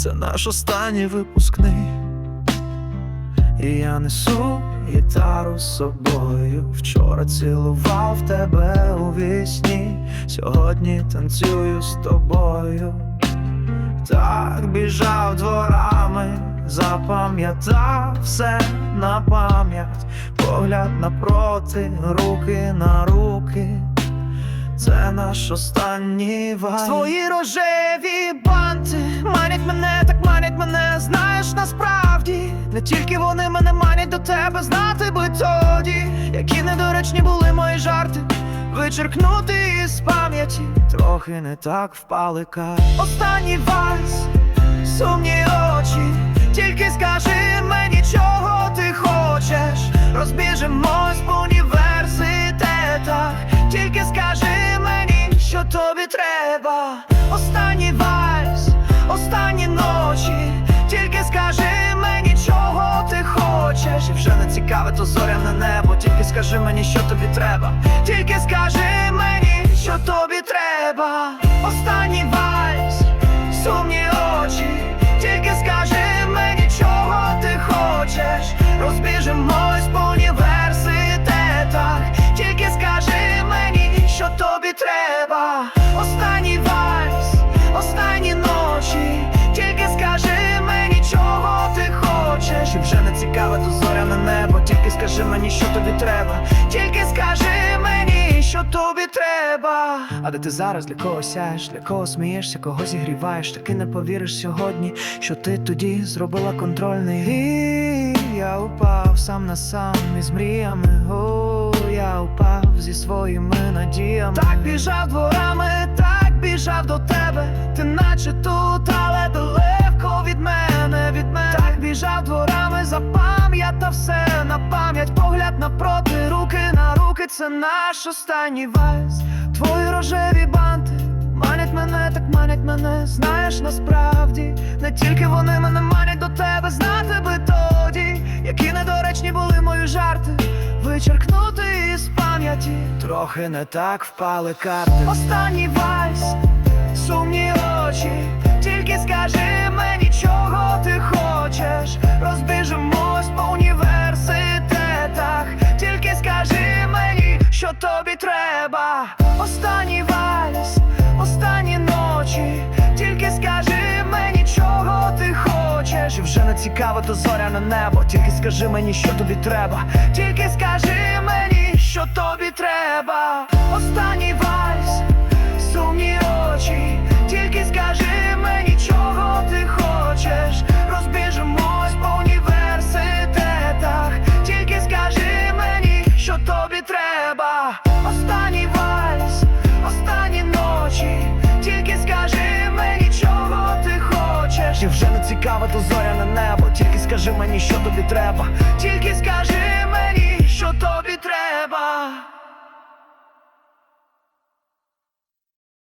це наш останній випускний. І я несу гітару з собою. Вчора цілував тебе у вісні, сьогодні танцюю з тобою. Так біжав дворами, запам'ятав все на пам'ять, погляд напроти, руки на руки. Це наш останній вайб Твої рожеві банти манять мене, так манять мене, знаєш насправді. Не тільки вони мене манять до тебе, знати би тоді, які недоречні були мої жарти. Вичеркнути із пам'яті, трохи не так впали кар. Останній вальс, сумні очі, тільки скажи то зоряне небо, тільки скажи мені, що тобі треба. Тільки скажи мені, що тобі треба. Останній вальс, сумні очі, тільки скажи мені, чого ти хочеш. Розбіжемось по університетах, тільки скажи мені, що тобі треба. Останній вальс, останні ночі, тільки скажи мені, чого ти хочеш. І вже не цікаве то зоряне небо, тільки скажи мені, що тобі треба. Тільки скажи мені, що тобі треба. А де ти зараз для кого сяєш, для кого смієшся, кого зігріваєш, таки не повіриш сьогодні, що ти тоді зробила контрольний. І я упав сам на сам із мріями. О, я упав зі своїми надіями. Так біжав дворами, так біжав до тебе. Ти наче тут, але напроти, руки на руки, це наш останній вальс. Твої рожеві банти манять мене, так манять мене, знаєш насправді, не тільки вони мене манять до тебе, знати би тоді, які недоречні були мої жарти, вичеркнути із пам'яті, трохи не так впали карти. Останній вальс, Останній вальс, останні ночі, тільки скажи мені, чого ти хочеш. І вже не цікаво, то зоряне небо, тільки скажи мені, що тобі треба. Тільки скажи мені, що тобі треба. То зоряне небо, тільки скажи мені, що тобі треба. Тільки скажи мені.